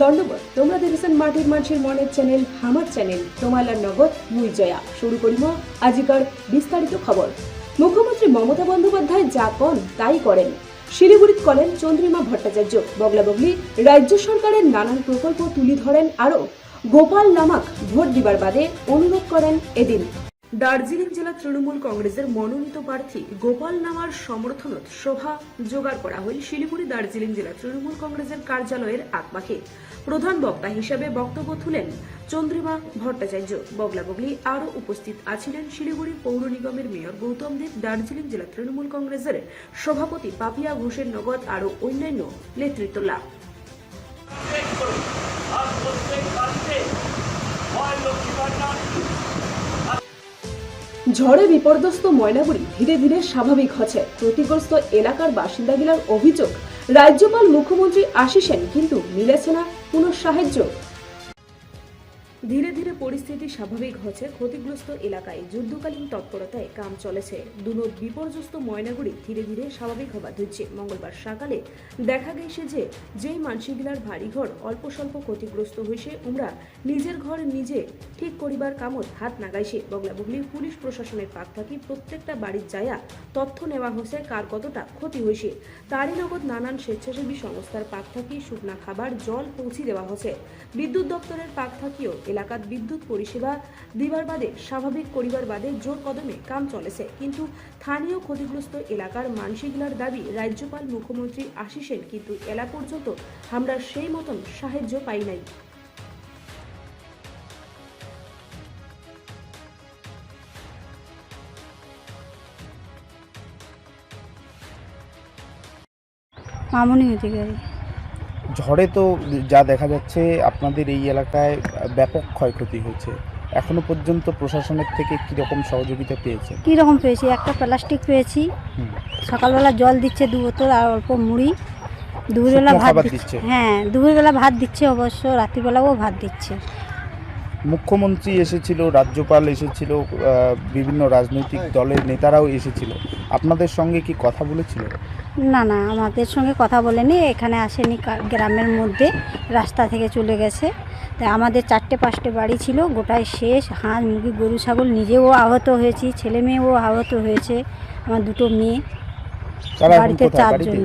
দণ্ডবোধ তোমরা দেখেছেন মাটির মানুষের মনের চ্যানেল, হামার চ্যানেল তোমালার নগদ মুই জয়া। শুরু করিম আজিকার বিস্তারিত খবর। মুখ্যমন্ত্রী মমতা বন্দ্যোপাধ্যায় যা কন, তাই করেন। শিলিগুড়িত করেন চন্দ্রিমা ভট্টাচার্য, বগলা বগলি, রাজ্য সরকারের নানান প্রকল্প তুলি ধরেন আরও। গোপাল নামাক ভোট দিবার বাদে অনুরোধ করেন এদিন। দার্জিলিং জেলা তৃণমূল কংগ্রেসের মনোনীত প্রার্থী গোপাল নামার সমর্থনত সভা জোগাড় করা হয় শিলিগুড়ি দার্জিলিং জেলা তৃণমূল কংগ্রেসের কার্যালয়ের আকপাখে প্রধান বক্তা হিসাবে বক্তব্য তুলেন চন্দ্রিমা ভট্টাচার্য। বগলা বগলি আরও উপস্থিত আছিলেন শিলিগুড়ি পৌর নিগমের মেয়র গৌতম দেব। দার্জিলিং জেলা তৃণমূল কংগ্রেসের সভাপতি পাপিয়া ঘোষের নগদ আরও অন্যান্য নেতৃত্বলা আর প্রত্যেক ঝড়ে বিপর্যস্ত ময়নাগুড়ি ধীরে ধীরে স্বাভাবিক হচ্ছে। ক্ষতিগ্রস্ত এলাকার বাসিন্দাগুলোর অভিযোগ, রাজ্যপাল মুখ্যমন্ত্রী আসিসেন কিন্তু মিলেছে না কোনো সাহায্য ধীরে ধীরে পরিস্থিতি স্বাভাবিক হচ্ছে। ক্ষতিগ্রস্ত এলাকায় যুদ্ধকালীন তৎপরতায় কাম চলেছে। দুনোর বিপর্যস্ত ময়নাগুড়ি ধীরে ধীরে স্বাভাবিক হবার ধরছে। মঙ্গলবার সকালে দেখা গেছে যে, যেই মানসিকগুলার বাড়িঘর অল্প স্বল্প ক্ষতিগ্রস্ত হয়েছে, উমরা নিজের ঘর নিজে ঠিক করিবার কামত হাত নাগাইছে। বগলা বগলি পুলিশ প্রশাসনের পাক থাকি প্রত্যেকটা বাড়ির যায়া তথ্য নেওয়া হয়েছে, কার কতটা ক্ষতি হয়েছে। তারই নগদ নানান স্বেচ্ছাসেবী সংস্থার পাক থাকি শুকনা খাবার, জল পৌঁছে দেওয়া হয়েছে। বিদ্যুৎ দপ্তরের পাক থাকিও এলাকাত বিদ্যুৎ পরিষেবা দিবার বাদে স্বাভাবিক করিবার বাদে জোর কদমে কাম চলেছে। কিন্তু স্থানীয় ক্ষতিগ্রস্ত এলাকার মানসিকলার দাবি রাজ্যপাল মুখ্যমন্ত্রী আসিসেন কিন্তু এলা পর্যন্ত আমরা সেই মতন সাহায্য পাই নাই। মামনি অধিকারী। ঝড়ে তো যা দেখা যাচ্ছে আপনাদের এই এলাকায় ব্যাপক ক্ষয়ক্ষতি হয়েছে। এখনও পর্যন্ত প্রশাসনের থেকে কি রকম সহযোগিতা পেয়েছে কী রকম পেয়েছি? একটা প্লাস্টিক পেয়েছি। সকালবেলা জল দিচ্ছে দু বোতল আর অল্প মুড়ি। দুপুরবেলা ভাত দিচ্ছে। হ্যাঁ দুপুরবেলা ভাত দিচ্ছে অবশ্য রাত্রিবেলাও ভাত দিচ্ছে। মুখ্যমন্ত্রী এসেছিল রাজ্যপাল এসেছিল বিভিন্ন রাজনৈতিক দলের নেতারাও এসেছিল। আপনাদের সঙ্গে কি কথা বলেছিল? না না আমাদের সঙ্গে কথা বলেনি। এখানে আসেনি গ্রামের মধ্যে রাস্তা থেকে চলে গেছে। তাই আমাদের চারটে পাঁচটে বাড়ি ছিল গোটায় শেষ। হাঁস মুরগি গরু ছাগল নিজেও আহত হয়েছি ছেলে মেয়েও আহত হয়েছে আমার দুটো মেয়ে। বাড়িতে চারজন।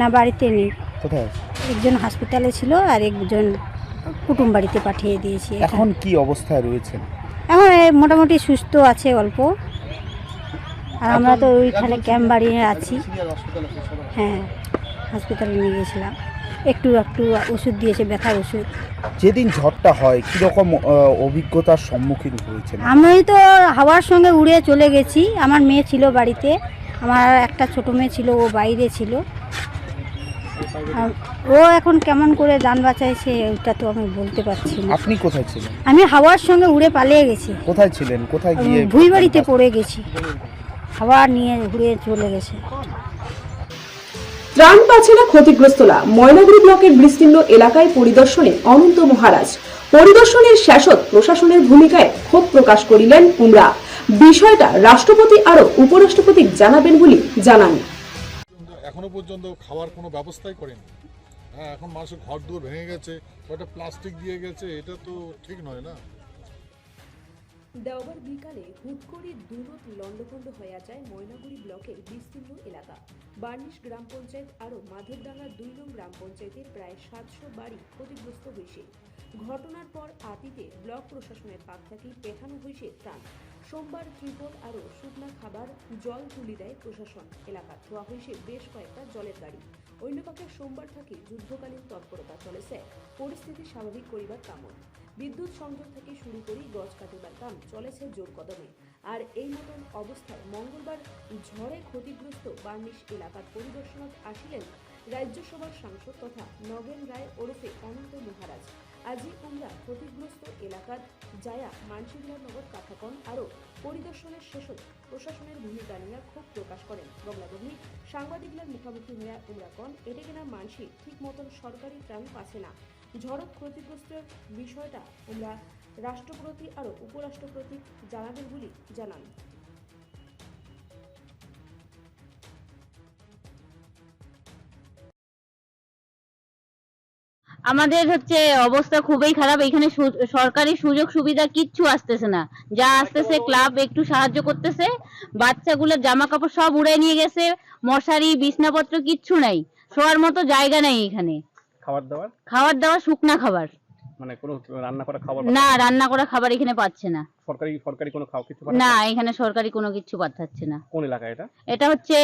না বাড়িতে নেই। একজন হাসপাতালে ছিল আর একজন কুটুম বাড়িতে পাঠিয়ে দিয়েছি এখন। কি অবস্থায় রয়েছেন? এখন মোটামুটি সুস্থ আছে অল্প। আর আমরা তো ওইখানে ক্যাম্প বাড়িয়ে আছি। হ্যাঁ হসপিটালে নিয়ে গেছিলাম। একটু একটু ওষুধ দিয়েছে ব্যথার ওষুধ। যেদিন ঝড়টা হয় কীরকম অভিজ্ঞতার সম্মুখীন হয়েছে আমি তো হাওয়ার সঙ্গে উড়ে চলে গেছি। আমার মেয়ে ছিল বাড়িতে। আমার একটা ছোট মেয়ে ছিল ও বাইরে ছিল। আর ও এখন কেমন করে যান বাঁচাইছে ওটা তো আমি বলতে পারছি না। আপনি কোথায় ছিলেন? আমি হাওয়ার সঙ্গে উড়ে পালিয়ে গেছি। কোথায় ছিলেন? কোথায় গিয়ে ভুই বাড়িতে পড়ে গেছি। হাওয়া নিয়ে ঘুরে চলে গেছে। ত্রাণ পাচ্ছে না ক্ষতিগ্রস্তরা। ময়নাগুড়ি ব্লকের বিস্তীর্ণ এলাকায় পরিদর্শনে অনন্ত মহারাজ। পরিদর্শনের শেষত প্রশাসনের ভূমিকায় ক্ষোভ প্রকাশ করিলেন কুমড়া। বিষয়টা রাষ্ট্রপতি আরও উপরাষ্ট্রপতি জানাবেন বলে জানান। এখনও পর্যন্ত খাওয়ার কোনো ব্যবস্থাই করেনি। হ্যাঁ এখন মানুষের ঘর দুয়ার ভেঙে গেছে, কয়টা প্লাস্টিক দিয়ে গেছে, এটা তো ঠিক নয় না? দেওয়ার বিকালে হুট করে দূরত লন্ডভন্ড হয়ে যায় ময়নাগুড়ি ব্লকের বিস্তীর্ণ এলাকা। বার্নিশ গ্রাম পঞ্চায়েত আরও মাধবডাঙ্গা দুই নং গ্রাম পঞ্চায়েতের প্রায় সাতশো বাড়ি ক্ষতিগ্রস্ত হয়েছে ঘটনার পর আতিতে ব্লক প্রশাসনের পাক থেকে পেঠানো হয়েছে ত্রাণ। সোমবার ত্রিপল আরও শুকনা খাবার, জল তুলি দেয় প্রশাসন। এলাকা ধোয়া হয়েছে বেশ কয়েকটা জলের গাড়ি। অন্যপক্ষে সোমবার থেকে যুদ্ধকালীন তৎপরতা চলেছে। পরিস্থিতি স্বাভাবিক করিবার কামন বিদ্যুৎ সংযোগ থেকে শুরু করি গছ কাটিবার কাম, চলেছে জোর কদমে। আর এই মতন অবস্থায় মঙ্গলবার ঝড়ে ক্ষতিগ্রস্ত বার্নিশ এলাকার পরিদর্শনত আসিলেন রাজ্যসভার সাংসদ তথা নগেন রায় ওরফে অনন্ত মহারাজ। আজি উমরা ক্ষতিগ্রস্ত এলাকার জায়া মানসিকলা নগর কাথাকন আরও পরিদর্শনের শেষত প্রশাসনের ভূমিকা নিয়ে ক্ষোভ প্রকাশ করেন বগলাবগলি সাংবাদিকলার মুখোমুখি হয়ে উমরা কন, এটে কিনা মানসিক ঠিক মতন সরকারি ত্রাণ পাচ্ছে না। ঝড়ত ক্ষতিগ্রস্তের বিষয়টা আমরা রাষ্ট্রপতি আরও উপরাষ্ট্রপতি জানাবেন বলে জানান। আমাদের হচ্ছে অবস্থা খুবই খারাপ। এখানে সরকারি সুযোগ সুবিধা কিচ্ছু আসতেছে না। যা আসতেছে ক্লাব একটু সাহায্য করতেছে। বাচ্চাগুলোর জামা কাপড় সব উড়ে নিয়ে গেছে। মশারি, বিছনাপত্র কিচ্ছু নাই। শোয়ার মতো জায়গা নাই এখানে। খাবার দাবার খাবার দাবার শুকনা খাবার। মানে কোনো রান্না করা খাবার না রান্না করা খাবার এখানে পাচ্ছে না। সরকারি সরকারি কোনো খাওয়া কিছু না এখানে সরকারি কোনো কিছু পাঠাচ্ছে না। কোন এলাকা এটা? এটা হচ্ছে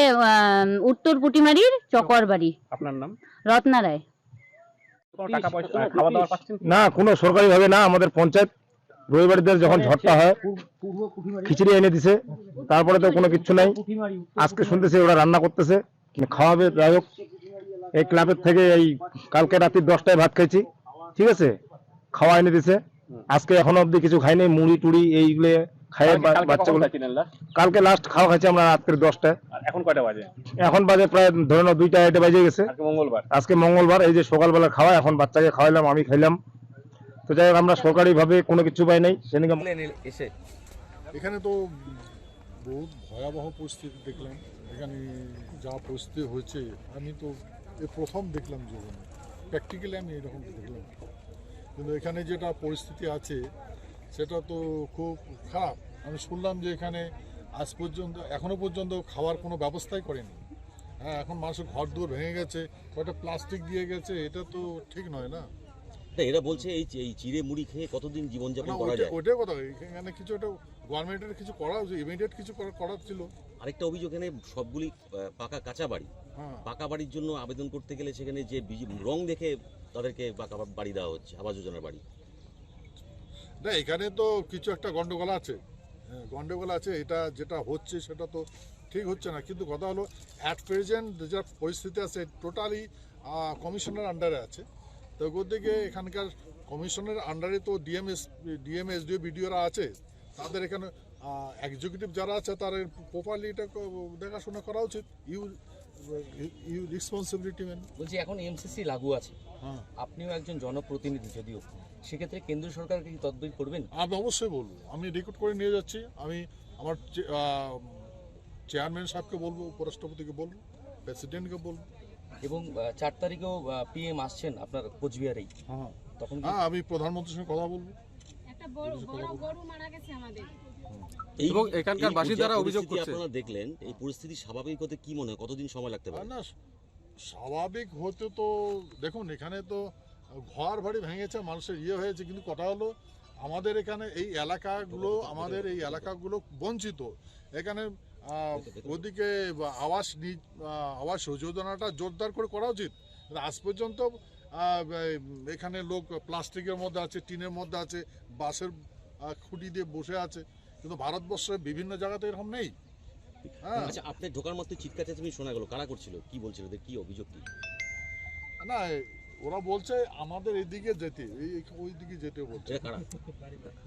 উত্তর পুটিমারির চকর বাড়ি। আপনার নাম? রত্না রায়? না কোনো সরকারি ভাবে না আমাদের পঞ্চায়েত রবিবারদের যখন ঝড়টা হয় খিচুড়ি এনে দিছে। তারপরে তো কোনো কিচ্ছু নাই। আজকে শুনতেছি ওরা রান্না করতেছে খাওয়াবে যাই হোক। এই ক্লাবের থেকে এই কালকে রাত্রি দশটায় ভাত খাইছি। ঠিক আছে? খাওয়া এনে দিছে। আজকে এখনও অবধি কিছু খাইনি মুড়ি টুড়ি এইগুলো খাইয়ে বাচ্চাগুলো কালকে লাস্ট খাওয়া খাইছি আমরা রাত্রে দশটায়। এখন কয়টা বাজে? এখন বাজে প্রায় ধরে নাও দুইটা আড়াইটে বাজে গেছে। মঙ্গলবার। আজকে মঙ্গলবার এই যে সকালবেলা খাওয়া এখন বাচ্চাকে খাওয়াইলাম আমি খাইলাম। তো যাই হোক আমরা সরকারি ভাবে কোনো কিছু পাই নাই। সেদিকে এখানে তো বহুত ভয়াবহ পরিস্থিতি দেখলাম। এখানে যা পরিস্থিতি হয়েছে আমি তো এ প্রথম দেখলাম জীবনে প্র্যাকটিক্যালি আমি এরকম দেখলাম। কিন্তু এখানে যেটা পরিস্থিতি আছে, সেটা তো খুব খারাপ। আমি শুনলাম যে এখানে আজ পর্যন্ত এখনও পর্যন্ত খাওয়ার কোনো ব্যবস্থাই করেনি। হ্যাঁ এখন মানুষের ঘর দুয়ার ভেঙে গেছে কয়টা প্লাস্টিক দিয়ে গেছে, এটা তো ঠিক নয় না? না, এরা বলছে এই এই চিড়ে মুড়ি খেয়ে কতদিন জীবনযাপন করা যায়? ওইটাই কথা। এখানে কিছু একটা গভর্নমেন্টের কিছু করা ইমিডিয়েট কিছু করার ছিল। আরেকটা অভিযোগ এখানে সবগুলি পাকা কাঁচা বাড়ি। হ্যাঁ। পাকা বাড়ির জন্য আবেদন করতে গেলে সেখানে যে রং দেখে তাদেরকে পাকা বাড়ি দেওয়া হচ্ছে আবাস যোজনার বাড়ি। না এখানে তো কিছু একটা গন্ডগোল আছে। হ্যাঁ, গন্ডগোল আছে এটা যেটা হচ্ছে সেটা তো ঠিক হচ্ছে না। কিন্তু কথা হলো অ্যাট প্রেজেন্ট যা পরিস্থিতি আছে টোটালি কমিশনের আন্ডারে আছে। তো দিকে এখানকার কমিশনের আন্ডারে তো ডিএমএস ডিএম এসডিও বিডিওরা আছে। তাদের এখানে এক্সিকিউটিভ যারা আছে তাদের প্রপারলি এটা দেখাশোনা করা উচিত। ইউ ইউ রেসপন্সিবিলিটি মেন বলছি এখন এমসিসি লাগু আছে। হ্যাঁ। আপনিও একজন জনপ্রতিনিধি যদিও। সেক্ষেত্রে কেন্দ্র সরকারকে কি তদবির করবেন? আমি অবশ্যই বলব। আমি রেকর্ড করে নিয়ে যাচ্ছি। আমি আমার চেয়ারম্যান সাহেবকে বলব উপরাষ্ট্রপতিকে বলব প্রেসিডেন্টকে বলব। এবং চার তারিখেও পিএম আসছেন আপনার কোচবিহারেই। হ্যাঁ তখন হ্যাঁ আমি প্রধানমন্ত্রীর সঙ্গে কথা বলব। একটা বড় বড় গরু মারা গেছে আমাদের। এই এবং এখানকার বাসিন্দারা অভিযোগ পরিস্থিতি করছে। আপনারা দেখলেন এই পরিস্থিতি স্বাভাবিক হতে কি মনে হয়? কতদিন সময় লাগতে পারে? না স্বাভাবিক হতে তো দেখুন এখানে তো ঘর বাড়ি ভেঙেছে মানুষের ইয়ে হয়েছে কিন্তু কথা হলো আমাদের এখানে এই এলাকাগুলো আমাদের এই এলাকাগুলো বঞ্চিত। এখানে ওদিকে আবাস আবাস যোজনাটা জোরদার করে করা উচিত। আজ পর্যন্ত এখানে লোক প্লাস্টিকের মধ্যে আছে টিনের মধ্যে আছে বাসের খুঁটি দিয়ে বসে আছে। কিন্তু ভারতবর্ষের বিভিন্ন জায়গাতে এরকম নেই। হ্যাঁ। আচ্ছা আপনি ঢোকার মাত্র চিৎকার চেঁচামেচি শোনা গেল। কারা করছিল? কি বলছিল? ওদের কি অভিযোগ কি? না ওরা বলছে আমাদের এদিকে যেতে এই ওই দিকে যেতে বলছে।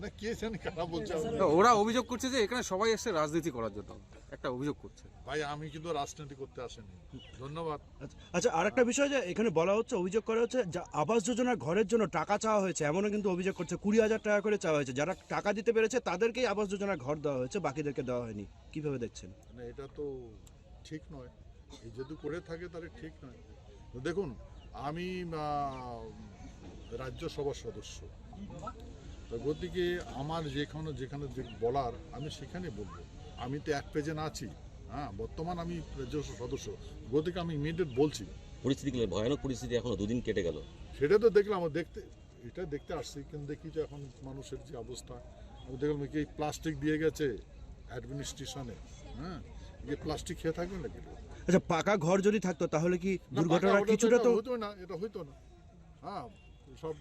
না কে জানি কারা বলছে ওরা অভিযোগ করছে যে এখানে সবাই এসে রাজনীতি করার জন্য একটা অভিযোগ করছে। ভাই আমি কিন্তু রাজনীতি করতে আসেনি। ধন্যবাদ। আচ্ছা আর একটা বিষয় যে এখানে বলা হচ্ছে অভিযোগ করা হচ্ছে যা আবাস যোজনার ঘরের জন্য টাকা চাওয়া হয়েছে এমনও কিন্তু অভিযোগ করছে কুড়ি হাজার টাকা করে চাওয়া হয়েছে। যারা টাকা দিতে পেরেছে তাদেরকেই আবাস যোজনার ঘর দেওয়া হয়েছে বাকিদেরকে দেওয়া হয়নি। কীভাবে দেখছেন? মানে এটা তো ঠিক নয়। এই যদি করে থাকে তাহলে ঠিক নয়। তো দেখুন আমি রাজ্যসভার সদস্য। গতিকে আমার যেখানে যেখানে যে বলার আমি সেখানে বলব। আমি তো এক পেজে না আছি হ্যাঁ বর্তমান আমি রাজ্যসভা সদস্য। গতিকে আমি ইমিডিয়েট বলছি। পরিস্থিতি ভয়ানক পরিস্থিতি এখনও দুদিন কেটে গেল। সেটা তো দেখলাম আমার দেখতে এটা দেখতে আসছি কিন্তু দেখি যে এখন মানুষের যে অবস্থা। আমি দেখলাম কি এই প্লাস্টিক দিয়ে গেছে অ্যাডমিনিস্ট্রেশনে হ্যাঁ? যে প্লাস্টিক খেয়ে থাকবে নাকি? লোক? আচ্ছা পাকা ঘর যদি থাকতো তাহলে কি দুর্ঘটনা কিছুটা তো হতো না এটা হইতো না। হ্যাঁ সব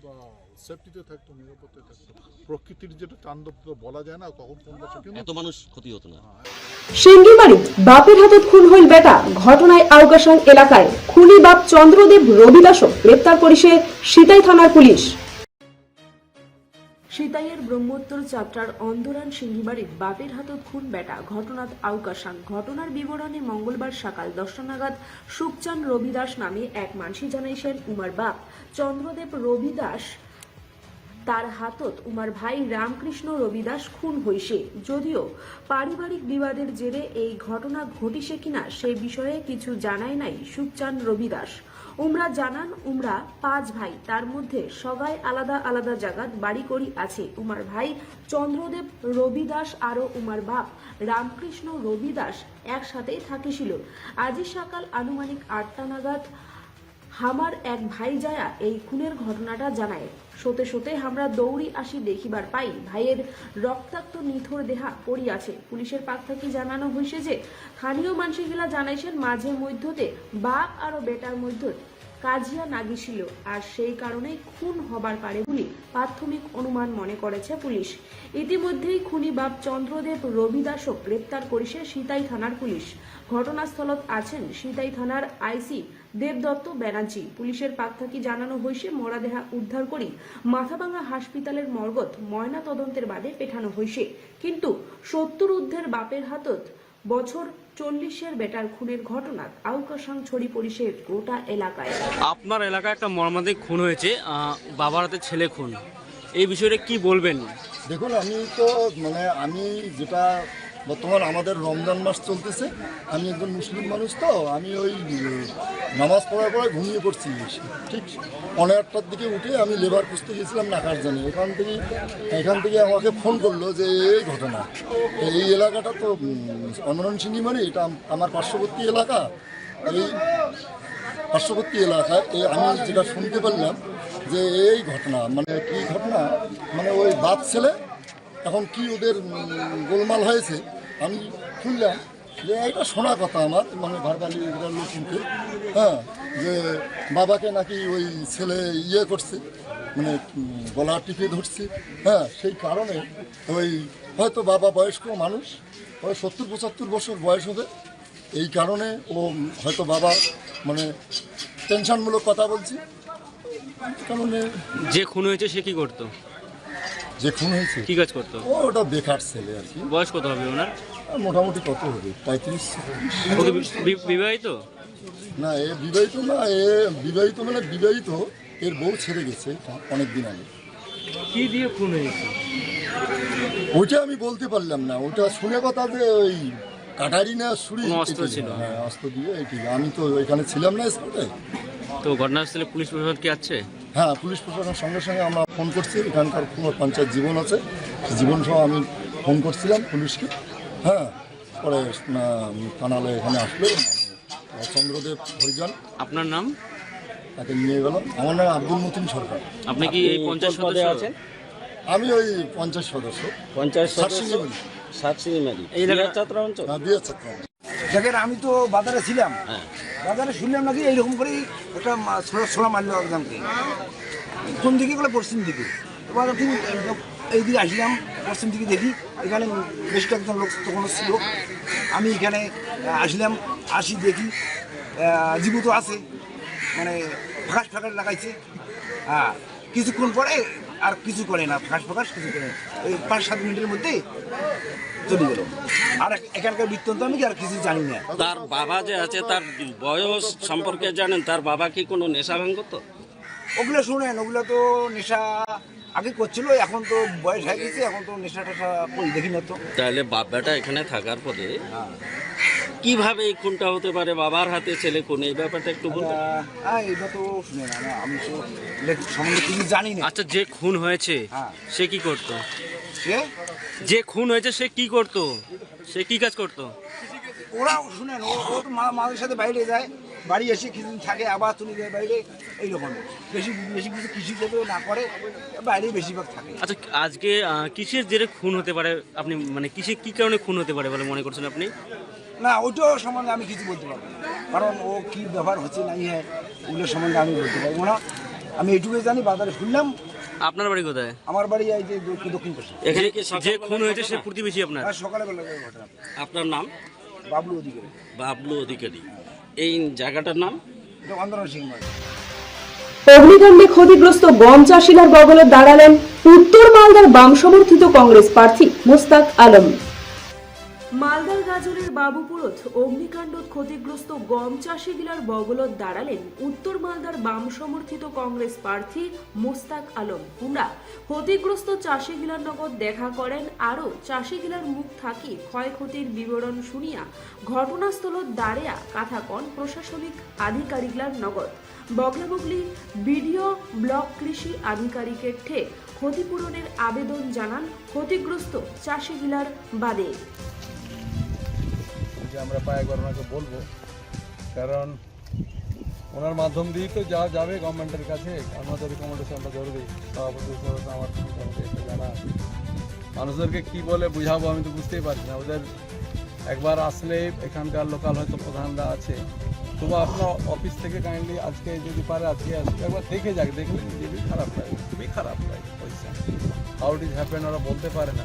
সেফটিতে থাকতো নিরাপত্তায় থাকতো। প্রকৃতির যেটা তাণ্ডব তো বলা যায় না কখন কোন বছর কিন্তু এত মানুষ ক্ষতি হতো না। সিঙ্গিমারিত বাপের হাতত খুন হইল বেটা ঘটনায় আউকাশান এলাকায়। খুনি বাপ চন্দ্রদেব রবিদাসও গ্রেপ্তার করিছে সিতাই থানার পুলিশ। সিতাইয়ের ব্রহ্মোত্তর যাত্রার অন্দরান সিঙ্গিবাড়ির বাপের হাতত খুন বেটা ঘটনাত আউকাশান ঘটনার বিবরণে মঙ্গলবার সকাল দশটা নাগাদ সুখচান রবিদাস নামে এক মানসি জানাইছেন উমার বাপ। চন্দ্রদেব রবিদাস তার হাতত উমার ভাই রামকৃষ্ণ রবিদাস খুন হইছে। যদিও পারিবারিক বিবাদের জেরে এই ঘটনা ঘটিছে কিনা সে বিষয়ে কিছু জানায় নাই সুখচান রবিদাস। উমরা জানান, উমরা পাঁচ ভাই, তার মধ্যে সবাই আলাদা আলাদা জায়গাত বাড়ি করি আছে। উমার ভাই চন্দ্রদেব রবিদাস আরও উমার বাপ। রামকৃষ্ণ রবিদাস একসাথেই থাকিছিল। আজি সকাল আনুমানিক আটটা নাগাদ হামার এক ভাই যায়া এই খুনের ঘটনাটা জানায়। সতে সতে আমরা দৌড়ি আসি দেখিবার পাই। ভাইয়ের রক্তাক্ত নিথর দেহা পড়িয়াছে। পুলিশের পাক থেকে জানানো হয়েছে যে, স্থানীয় মানুষগুলা জানাইছেন, মাঝে মধ্যতে বাপ আরও বেটার মধ্যে কাজিয়া নাগিছিল আর সেই কারণেই খুন হবার পারে বলে প্রাথমিক অনুমান মনে করেছে পুলিশ। ইতিমধ্যেই খুনি বাপ চন্দ্রদেব রবিদাসও গ্রেপ্তার করেছে সিতাই থানার পুলিশ। ঘটনাস্থলত আছেন সিতাই থানার আইসি দেবদত্ত ব্যানার্জি। পুলিশের পাক থাকি জানানো হয়েছে মরাদেহা উদ্ধার করি মাথাভাঙা হাসপাতালের মর্গত ময়না তদন্তের বাদে পেঠানো হয়েছে। কিন্তু সত্তর ঊর্ধ্বের বাপের হাতত বছর চল্লিশের বেটার খুনের ঘটনাত আউকাশাং ছড়ি পড়িছে গোটা এলাকায়। আপনার এলাকায় একটা মর্মান্তিক খুন হয়েছে আহ, বাবার হাতে ছেলে খুন। এই বিষয়টা কি বলবেন? দেখুন আমি তো মানে আমি যেটা বর্তমান আমাদের রমজান মাস চলতেছে। আমি একজন মুসলিম মানুষ তো, আমি ওই নামাজ পড়ার পরে ঘুমিয়ে পড়ছি ঠিক পনেরো আটটার দিকে উঠে আমি লেবার খুঁজতে গেছিলাম নাকার জানি এখান থেকে এখান থেকে আমাকে ফোন করল যে, এই ঘটনা। এই এলাকাটা তো অনরণ সিংহী মানে এটা আমার পার্শ্ববর্তী এলাকা। এই পার্শ্ববর্তী এলাকায় এই আমি যেটা শুনতে পারলাম যে এই ঘটনা মানে কি ঘটনা মানে ওই বাপ ছেলে এখন কি ওদের গোলমাল হয়েছে, আমি শুনলাম যে এটা শোনা কথা আমার মানে ভারবালি লোককে হ্যাঁ যে বাবাকে নাকি ওই ছেলে ইয়ে করছে মানে গলা টিপে ধরছে। হ্যাঁ সেই কারণে ওই হয়তো বাবা বয়স্ক মানুষ, ওই সত্তর পঁচাত্তর বছর বয়স হবে, এই কারণে ও হয়তো বাবা মানে টেনশনমূলক কথা বলছি। কারণে যে খুন হয়েছে সে কি করতো? যে খুন হয়েছে। কি কাজ করতো? ও ওটা বেকার ছেলে আর কি। বয়স কত হবে ওনার? মোটামুটি কত হবে? পঁয়ত্রিশ। ও কি বি- বিবাহিত? না এ বিবাহিত না এ বিবাহিত মানে বিবাহিত এর বউ ছেড়ে গেছে অনেক দিন আগে। কি দিয়ে খুন হয়েছে? ওইটা আমি বলতে পারলাম না ওটা শুনে কথা যে ওই কাটারি না ছুরি কোনো অস্ত্র এটি, ছিল? হ্যাঁ অস্ত্র দিয়ে এটি আমি তো এখানে ছিলাম না স্পটে তো ঘটনাস্থলে পুলিশ প্রশাসন কি আছে? হ্যাঁ পুলিশ প্রশাসনের সঙ্গে সঙ্গে আমরা ফোন করছি। এখানকার কোনো পঞ্চায়েত জীবন আছে। জীবন সহ আমি ফোন করছিলাম পুলিশকে। হ্যাঁ পরে না, থানালে এখানে আসলো মানে, চন্দ্রদেব হরিজন। আপনার নাম? তাকে নিয়ে গেল। আমার নাম আব্দুল মতিন সরকার। আপনি কি এই পঞ্চায়েত সদস্য? আছেন? আমি ওই পঞ্চায়েত সদস্য। পঞ্চায়েত সাতসিংহে বাড়ি। এই ছাত্র অঞ্চল? হ্যাঁ, বিয়ের ছাত্র আমি। দেখেন আমি তো বাজারে ছিলাম। হ্যাঁ। বাজারে শুনলাম নাকি এইরকম করেই একটা ছোড়া মারলো একজনকে। কোন দিকে গেলে? পশ্চিম দিকে। এবার ঠিক এই দিকে আসলাম, পশ্চিম দিকে দেখি, এখানে বেশ কয়েকজন লোক তখন ছিল। আমি এখানে আসলাম, আসি দেখি জীবিত আছে মানে ফাঁকাশ ফাঁকাশ লাগাইছে। হ্যাঁ কিছুক্ষণ পরে আর কিছু করে না, ফাঁকাশ ফাঁকাশ কিছু করে না। পাঁচ সাত মিনিটের মধ্যে চলে গেল। আর এখানকার বৃত্তান্ত আমি কি আর কিছু জানি না। তার বাবা যে আছে তার বয়স সম্পর্কে জানেন তার বাবা কি কোনো নেশা ভাঙ করতো ওগুলো শুনেন ওগুলো তো নেশা আগে করছিল এখন তো বয়স হয়ে গেছে এখন তো নেশা টেশা দেখি না তো। তাহলে বাবাটা এখানে থাকার পরে কীভাবে এই খুনটা হতে পারে? বাবার হাতে ছেলে খুন এই ব্যাপারটা একটু বলতে হ্যাঁ এটা তো আমি তো সম্বন্ধে কিছু জানি না। আচ্ছা যে খুন হয়েছে হ্যাঁ। সে কি করতো? সে? যে খুন হয়েছে সে কি করতো? সে কি কাজ করতো? ওরাও শুনেন ও তো মা- মাদের সাথে বাইরে যায় বাড়ি এসে কিছুদিন থাকে আবার চলে যায় বাইরে এইরকম। বেশি বেশি কিছু কৃষি যাতে না করে বাইরে বেশিরভাগ থাকে। আচ্ছা আজকে কিসের জেরে খুন হতে পারে? আপনি মানে কিসে কি কারণে খুন হতে পারে বলে মনে করছেন আপনি? না ওইটাও সম্বন্ধে আমি কিছু বলতে পারব না। কারণ ও কি ব্যবহার হচ্ছে নাই হ্যাঁ ওগুলো সম্বন্ধে আমি বলতে পারব না। আমি এইটুকুই জানি বাজারে শুনলাম। আপনার বাড়ি কোথায়? আমার বাড়ি এই যে দক্ষিণ পাশে। এখানে যে খুন হয়েছে সে প্রতিবেশী আপনার? আর সকালে ঘটনা। আপনার নাম? বাবলু অধিকারী। বাবলু অধিকারী। এই জায়গাটার নাম? এটা সিং অগ্নিকাণ্ডে ক্ষতিগ্রস্ত গম চাষিলার বগলে দাঁড়ালেন উত্তর মালদার বাম সমর্থিত কংগ্রেস প্রার্থী মোস্তাক আলম। মালদার গাজলের বাবুপুরত অগ্নিকাণ্ডত ক্ষতিগ্রস্ত গম চাষি গিলার বগলত দাঁড়ালেন উত্তর মালদার বাম সমর্থিত কংগ্রেস প্রার্থী মোস্তাক আলম হুমরা ক্ষতিগ্রস্ত চাষি গিলার নগদ দেখা করেন আরও। চাষি গিলার মুখ থাকি ক্ষয়ক্ষতির বিবরণ শুনিয়া ঘটনাস্থলত দাঁড়িয়া কথা কন প্রশাসনিক আধিকারিকলার নগদ। বগলাবগলি বিডিও ব্লক কৃষি আধিকারিকের ঠে ক্ষতিপূরণের আবেদন জানান ক্ষতিগ্রস্ত চাষি গিলার বাদে। যে আমরা পায়ে ওনাকে বলব। কারণ ওনার মাধ্যম দিয়েই তো যা যাবে গভর্নমেন্টের কাছে, আমাদের রিকমেন্ডেশনটা জরুরি সভাপতি আমার জানা মানুষদেরকে কি বলে বুঝাবো আমি তো বুঝতেই পারছি না। ওদের একবার আসলে এখানকার লোকাল হয়তো প্রধানরা আছে। তবু আপনার অফিস থেকে কাইন্ডলি আজকে যদি পারে, আজকে আসবে একবার দেখে যাক, দেখলে নিজেরই খারাপ লাগে, খুবই খারাপ লাগে। পয়সা হাউ ইট ইজ হ্যাপেন ওরা বলতে পারে না।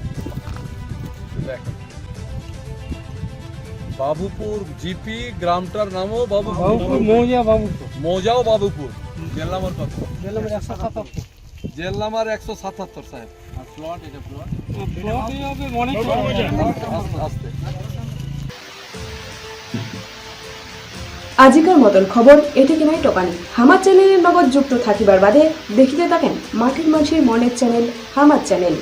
দেখেন। বাবুপুর জিপি গ্রামটার নামও বাবুপুর। মৌজা বাবুপুর। মৌজাও বাবুপুর। জেল নাম্বার কত? জেল নাম্বার একশো সাতাত্তর। জেল নাম্বার একশো সাতাত্তর সাহেব। আর প্লট এটা প্লট আস্তে আজিকার মতন খবর এটি কিনাই টকানি। হামার চ্যানেলের নগদ যুক্ত থাকিবার বাদে দেখিতে থাকেন মাটির মানুষের মনের চ্যানেল হামার চ্যানেল